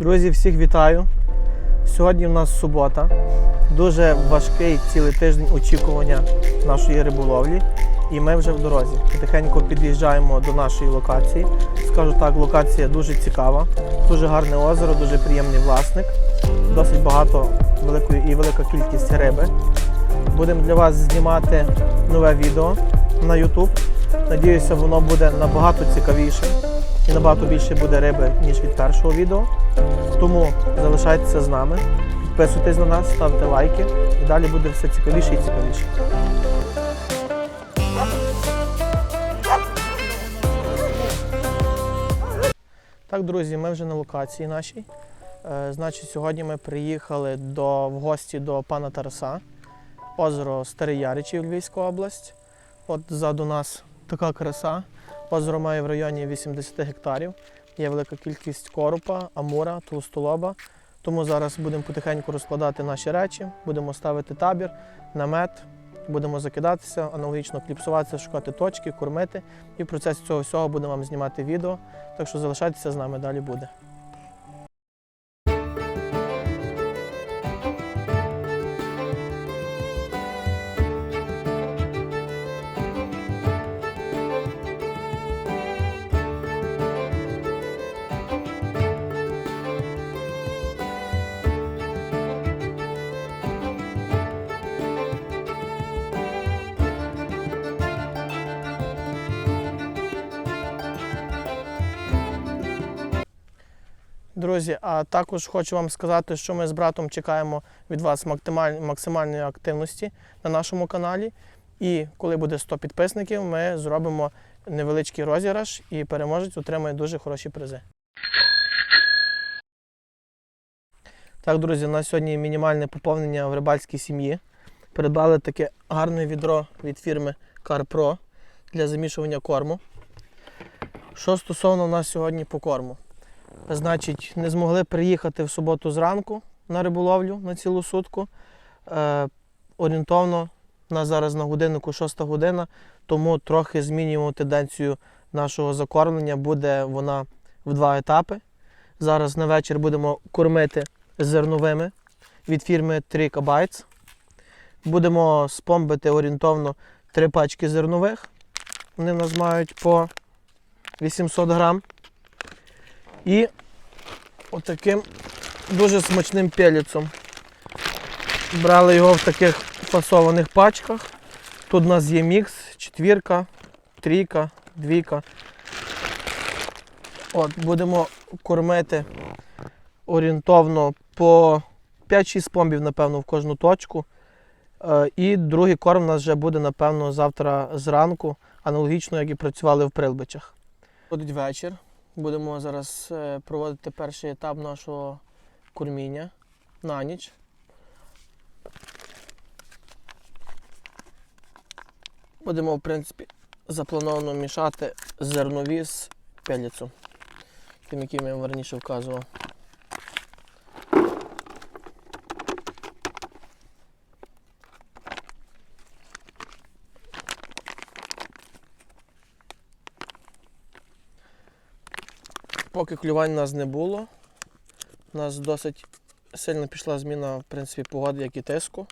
Друзі, всіх вітаю. Сьогодні в нас субота. Дуже важкий цілий тиждень очікування нашої риболовлі. І ми вже в дорозі. Потихеньку під'їжджаємо до нашої локації. Скажу так, локація дуже цікава, дуже гарне озеро, дуже приємний власник, досить багато великої і велика кількість риби. Будемо для вас знімати нове відео на YouTube. Надіюся, воно буде набагато цікавіше і набагато більше буде риби, ніж від першого відео. Тому залишайтеся з нами, підписуйтесь на нас, ставте лайки і далі буде все цікавіше і цікавіше. Так, друзі, ми вже на локації нашій. Е, Значить, сьогодні ми приїхали до, в гості до пана Тараса, озеро Старий Яричів, Львівська область. От ззаду нас така краса. Озеро має в районі 80 гектарів. Є велика кількість коропа, амура, толстолоба. Тому зараз будемо потихеньку розкладати наші речі, будемо ставити табір, намет, будемо закидатися, аналогічно кліпсуватися, шукати точки, кормити. І в процесі цього всього будемо вам знімати відео. Так що залишайтеся з нами, далі буде. Друзі, а також хочу вам сказати, що ми з братом чекаємо від вас максимальної активності на нашому каналі. І коли буде 100 підписників, ми зробимо невеличкий розіграш і переможець отримає дуже хороші призи. Так, друзі, у нас сьогодні мінімальне поповнення в рибальській сім'ї. Придбали таке гарне відро від фірми CarPro для замішування корму. Що стосовно у нас сьогодні по корму? Значить, не змогли приїхати в суботу зранку на риболовлю на цілу сутку. Е, орієнтовно у нас зараз на годиннику 6 година, тому трохи змінюємо тенденцію нашого закормлення. Буде вона в два етапи. Зараз на вечір будемо кормити зерновими від фірми Trika Bites. Будемо спомбити орієнтовно три пачки зернових. Вони в нас мають по 800 грам. І отаким дуже смачним пеліцом. Брали його в таких фасованих пачках. Тут у нас є мікс, четвірка, трійка, двійка. От, будемо кормити орієнтовно по 5-6 помбів, напевно, в кожну точку. Е, І другий корм у нас вже буде, напевно, завтра зранку, аналогічно, як і працювали в прилбичах. Будуть вечір. Будемо зараз е, проводити перший етап нашого корміння на ніч. Будемо, в принципі, заплановано мішати зернові з пеліцу, тим, яким я вам раніше вказував. Поки клювань у нас не було. У нас досить сильно пішла зміна в принципі, погоди, як і тиску.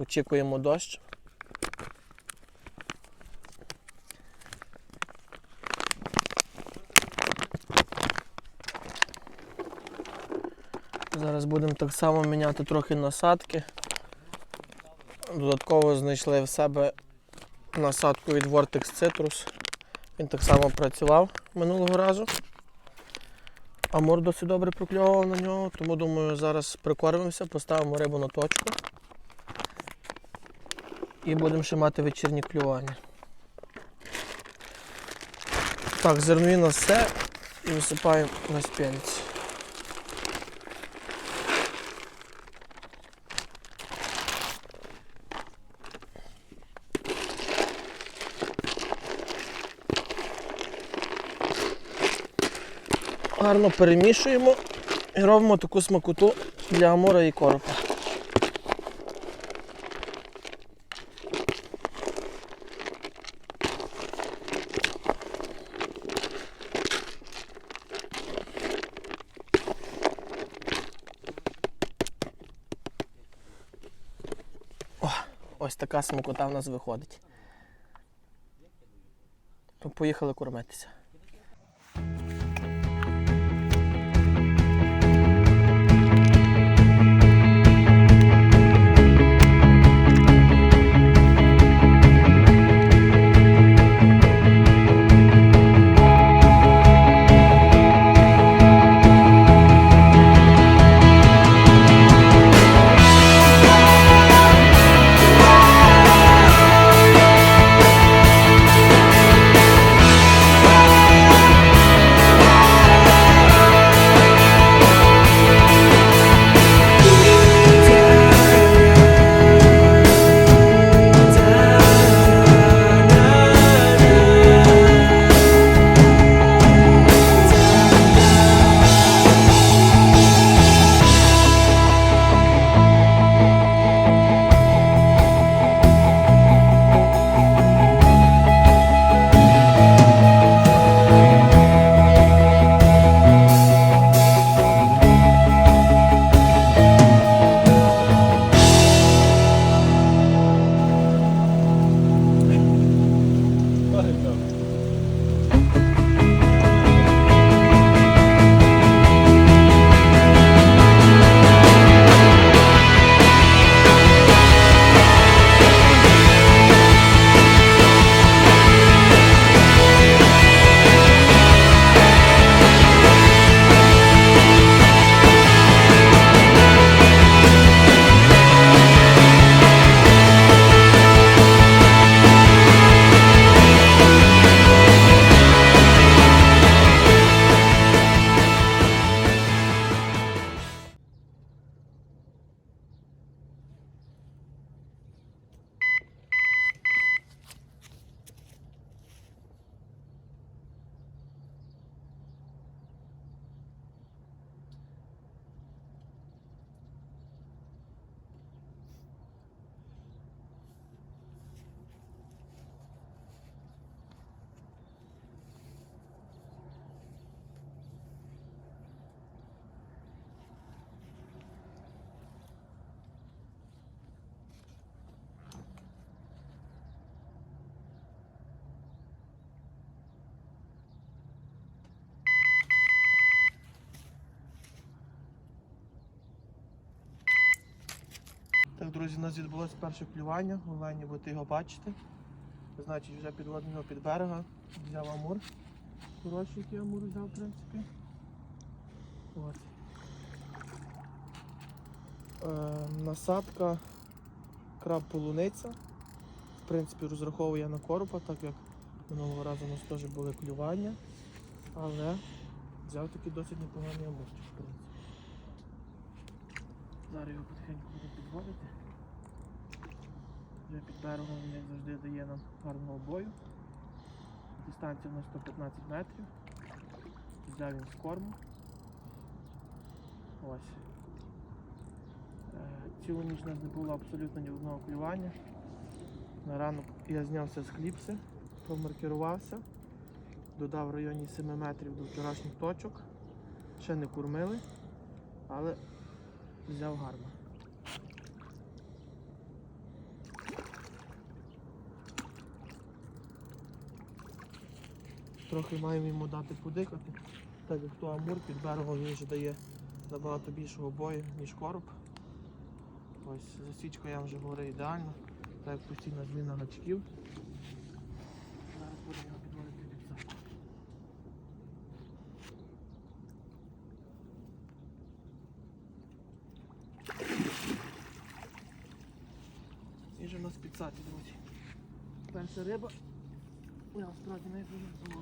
Очікуємо дощ. Зараз будемо так само міняти трохи насадки. Додатково знайшли в себе насадку від Vortex Citrus. Він так само працював минулого разу. Амур досить добре прокльовував на нього, тому думаю, зараз прикормимося, поставимо рибу на точку і будемо ще мати вечірні клювання. Так, зернові все і висипаємо на спінець. гарно перемішуємо і робимо таку смакоту для амура і коропа. Ось така смакота в нас виходить. Поїхали кормитися. Друзі, у нас відбулося перше клювання. В онлайні будете його бачити. Значить, вже підводимо під берега. Взяв амур. Хороший, який амур взяв, в принципі. От. Е, насадка краб полуниця. В принципі, розраховує на коропа, так як минулого разу у нас теж були клювання. Але взяв такий досить непоганий амурчик, в принципі. Зараз його потихеньку буду підводити. Вже під берегом він, завжди, дає нам гарного бою. Дистанція у нас 115 метрів. Взяв він з корму. Ось. Е, Цілу ніч у нас не було абсолютно ні одного клювання. На ранок я знявся з кліпси, промаркерувався, додав в районі 7 метрів до вчорашніх точок. Ще не кормили, але взяв гарно. Трохи маємо йому дати подихати, так як то амур під берегом він вже дає набагато більшого бою, ніж короб. Ось засічка, я вже говорю, ідеально, так як постійна зміна гачків. Зараз будемо його підводити під садку. І вже у нас підсаді, друзі. Перша риба. Я насправді навіть дуже.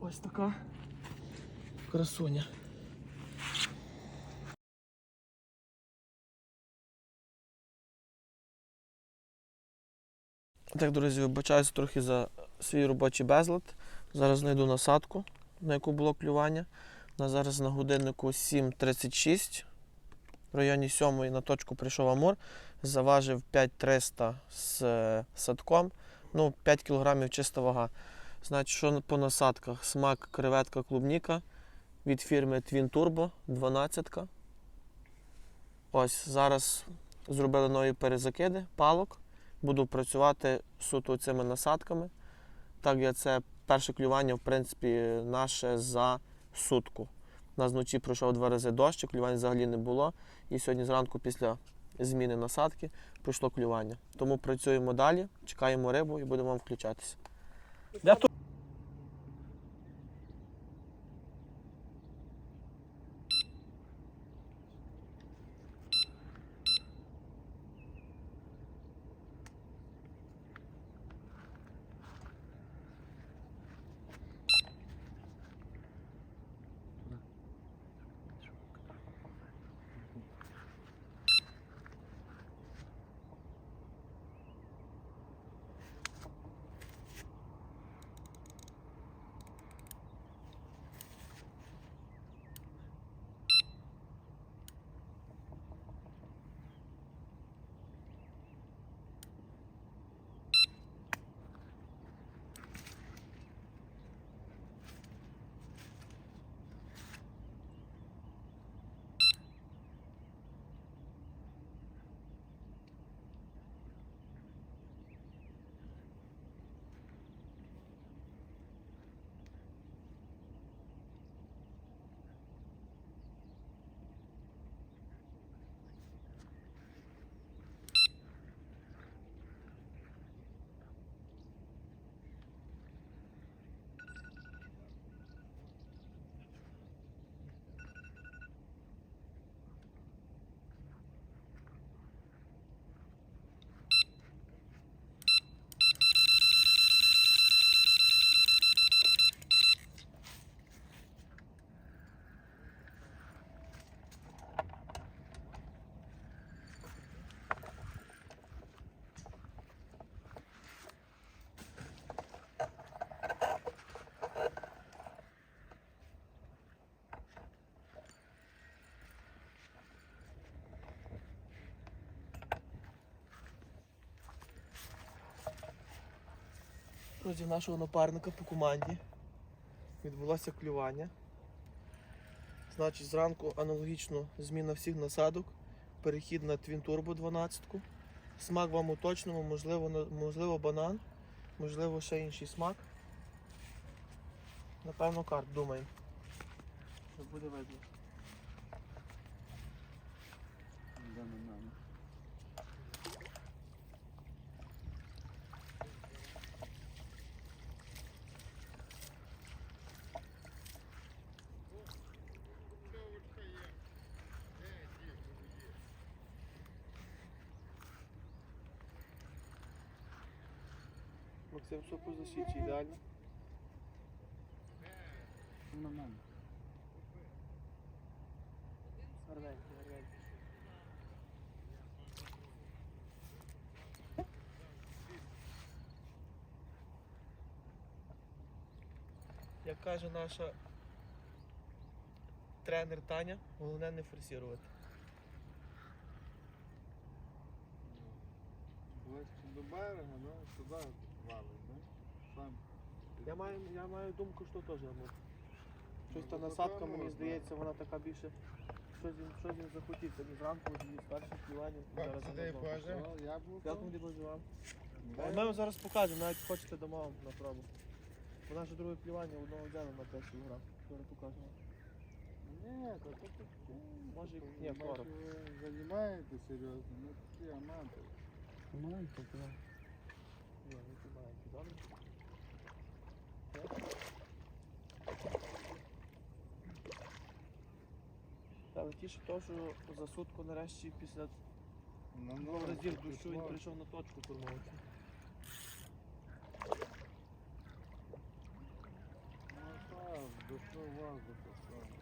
Ось така красуня. Так, друзі, вибачаюся трохи за свій робочий безлад. Зараз знайду насадку, на яку було клювання. На зараз на годиннику 7.36. В районі 7 на точку прийшов Амур. Заважив 5300 з е, садком. Ну, 5 кг чиста вага. Значить, що по насадках? Смак креветка клубніка від фірми Twin Turbo 12. Ось зараз зробили нові перезакиди палок. Буду працювати суто цими насадками. Так як це перше клювання, в принципі, наше за сутку. У нас вночі пройшов два рази дощ, клювань взагалі не було. І сьогодні зранку після зміни насадки пройшло клювання. Тому працюємо далі, чекаємо рибу і будемо вам включатися. Друзі, нашого напарника по команді відбулося клювання. Значить, зранку аналогічно зміна всіх насадок, перехід на Twin Turbo 12. Смак вам уточнимо, можливо, можливо банан, можливо ще інший смак. Напевно, карт, думаємо. Буде видно. Максим, що по защиті ідеально? Нормально. Гарненький, гарненький. Як каже наша тренер Таня, головне не форсувати. Ближче до берега, да? Туди? Сам. Я маю, я маю думку, що теж амур. Щось та Ну, то насадка, то мені можна. здається, вона така більше. Щось він, щось він захотів. Сьогодні зранку от з першим співанням. Зараз Сюди воно знову. положи. Яблуко. Як вам дуже вам? Дай. Ми вам зараз покажемо, навіть хочете дамо вам на пробу. Бо наше друге плівання одного взяли на 5 кг. Зараз покажемо. Ні, то то таке. Може, То ні, ви, короб. бачу, Ви займаєте серйозно, ми такі аматори. Маленько, так. Ні, не ті маленькі, добре? Але тіше то, що за сутку нарешті після Ну, двох ну, разів душу він прийшов на точку формувати. Ну так, душу воздуха.